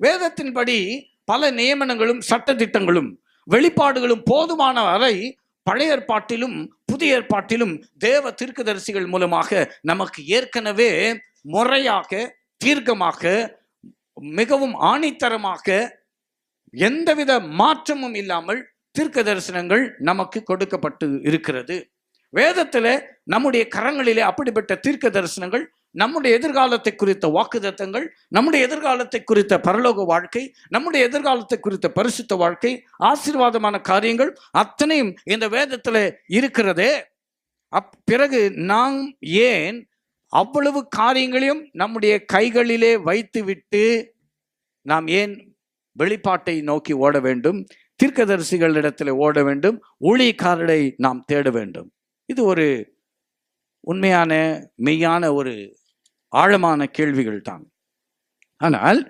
வேதத்தின்படி பல நியமனங்களும் சட்டத்திட்டங்களும் வெளிப்பாடுகளும் போதுமான வரை பழைய ஏற்பாட்டிலும் புதிய ஏற்பாட்டிலும் தேவ தீர்க்கதரிசிகள் மூலமாக நமக்கு ஏற்கனவே முறையாக தீர்க்கமாக மிகவும் ஆணித்தரமாக எந்தவித மாற்றமும் இல்லாமல் தீர்க்க தரிசனங்கள் நமக்கு கொடுக்கப்பட்டு இருக்கிறது. வேதத்துல நம்முடைய கரங்களிலே அப்படிப்பட்ட தீர்க்க தரிசனங்கள் நம்முடைய எதிர்காலத்தை குறித்த வாக்குத்தத்தங்கள் நம்முடைய எதிர்காலத்தை குறித்த பரலோக வாழ்க்கை நம்முடைய எதிர்காலத்தை குறித்த பரிசுத்த வாழ்க்கை ஆசீர்வாதமான காரியங்கள் அத்தனையும் இந்த வேதத்தில் இருக்கிறதே. அப் பிறகு நாம் ஏன் அவ்வளவு காரியங்களையும் நம்முடைய கைகளிலே வைத்துவிட்டு நாம் ஏன் வெளிப்பாட்டை நோக்கி ஓட வேண்டும் தீர்க்கதரிசிகளிடத்தில் ஓட வேண்டும் ஊழியக்காரரை நாம் தேட வேண்டும்? இது ஒரு உண்மையான மெய்யான ஒரு ஆழமான கேள்விகள் தான். ஆனால்